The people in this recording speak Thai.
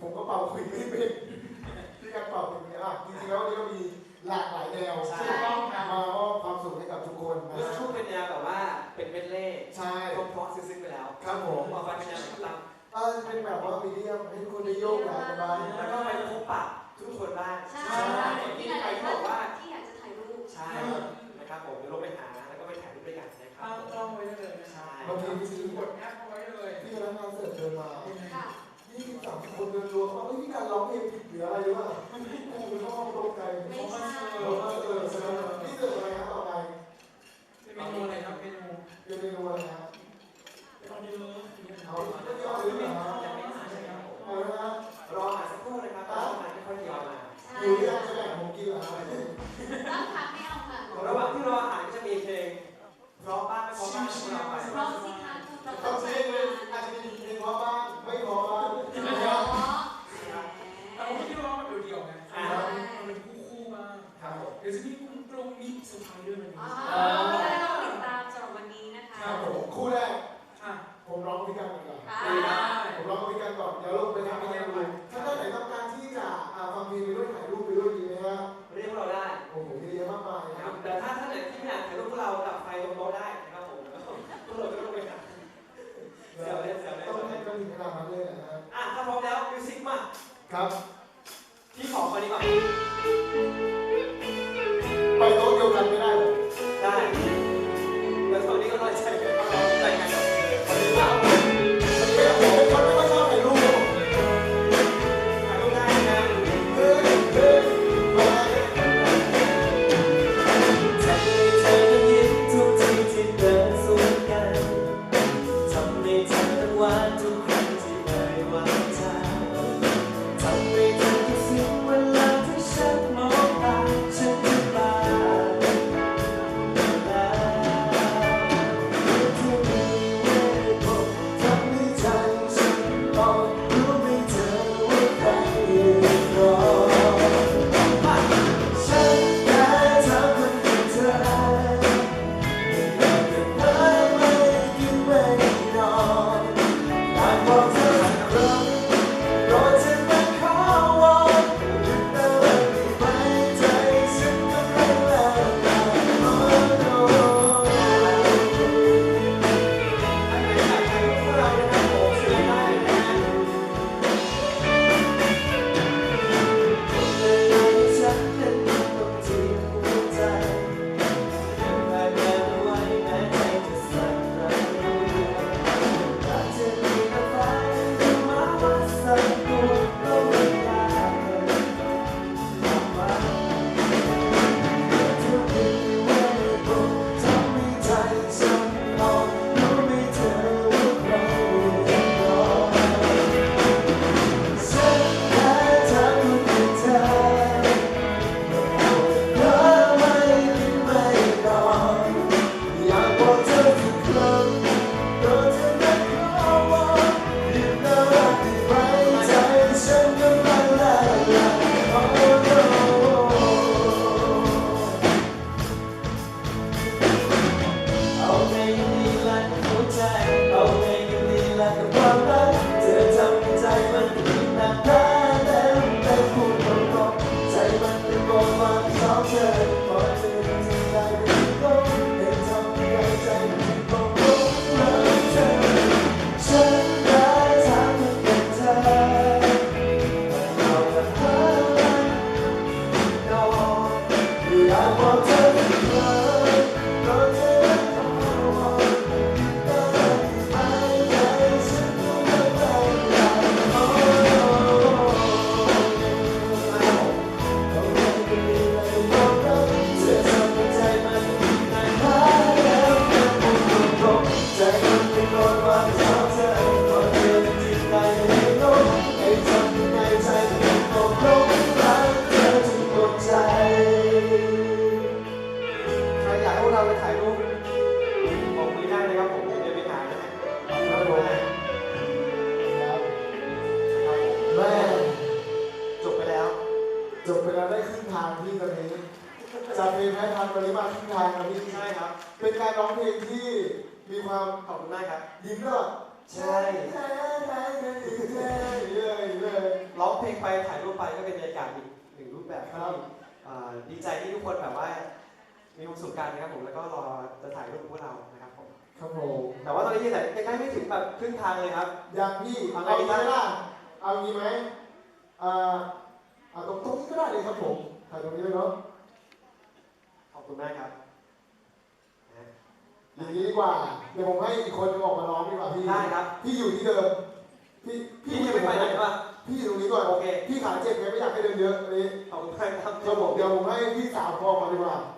ผมก็เป่าคุยไม่เป็นที่การเป่าอย่างนี้อะจริงๆแล้ววันนี้ก็มีหลากหลายแนวใช่ที่ต้องมามอบความสุขให้กับทุกคนนะเมื่อช่วงเป็นแนวแบบว่าเป็นเมดเล่ใช่เพราะๆซึ้งๆไปแล้วครับผมต่อไปเป็นแนวไหนครับเออเป็นแบบว่ามีเดียมให้ทุกคนได้โยกหลายสบาย แล้วก็ไปพบปะทุกคนบ้างใช่ที่ที่ คนเดินรัวเขาเฮ้ยพี่การร้องเพลงผิดหรืออะไรหรือเปล่ากูเป็นข้อมูลตกใจไม่ใช่เออเออแสดงว่าพี่เสิร์ฟอะไรครับต่อไปเป็นเมนูอะไรครับเมนูเป็นเมนูอะไรครับ ดี๋ยวจะมีคุณตรงมีเซอร์ไพรส์ด้วยวันนี้อ๋อก็เลยต้องติดตามสำหรับวันนี้นะคะ ครับผมคู่แรกอะ ผมร้องพี่กันก่อนอ่า ผมร้องพี่กันก่อนเดี๋ยวลงไปทำพี่กันดูถ้าท่านไหนต้องการที่จะอ่าฟังเพลงไปด้วยถ่ายรูปไปด้วยดีไหมครับเรียกพวกเราได้โอ้โหเยอะมากมายนะนะคครัรับบแต่ถ้าท่านไหนที่ไม่อยากถ่ายรูปพวกเรากับไฟตรงโต๊ะได้นะครับผมพวกเราจะลงไปหาเสียวเล่นเสียวเล่นต้องให้กันถึงขนาดนั้นเลยนะฮะอะถ้าพร้อมแล้วมิวสิกมา ครับ ไปโต๊ะเดียวกันไม่ได้หรอได้แล้วตอนนี้ก็รอใจกันแต่งงานกันนี้แล้วมันไม่ผมคนไม่ค่อยชอบถ่ายรูปหรอกถ่ายรูปได้นะเฮ้ยเฮ้ยมาทำให้เธอนั้นยิ้มทุกทีที่เดินสวนกันทำให้เธอหวานทุกครั้ง เพลงแพ้ทางตอนนี้มาครึ่งทางแล้วพี่ใช่ครับ เป็นการร้องเพลงที่มีความขอบคุณมากครับยิ้มด้วยใช่ใช่ใช่ใช่ใช่เลยเลยองเพลงไปถ่ายรูปไปก็เป็นบรรยากาศอีกหนึ่งรูปแบบครัที่บอ่าดีใจที่ทุกคนแบบว่า มีความสุขกันนะครับผมแล้วก็รอจะถ่ายรูปกับพวกเรานะครับผมครับผมแต่ว่าตอนนี้ยังถ่ายใกล้ๆไม่ถึงแบบครึ่งทางเลยครับอย่างพี่เอาเอาไงดีงี้ไหมครับล่ะเอางี้ไหมอ่าเอาตรงตรงนี้ก็ได้เลยครับผมถ่ายตรงนี้เลยเนาะขอบ คุณมากครับนะอย่างนี้ดีกว่า เดี๋ยวผมให้อีกคนหนึงออกมาร้องดีกว่าพี่ ได้ครับ พี่อยู่ที่เดิม พี่พี่ยังไม่ไปไหนป่ะ พี่อยู่ตรงนี้ก่อนโอเค พี่ขาเจ็บไงไม่อยากให้เดินเยอะอันนี้ขอบคุณมากครับ ครับผมเดี๋ยวผมให้พี่สาวพอมาดีกว่าไ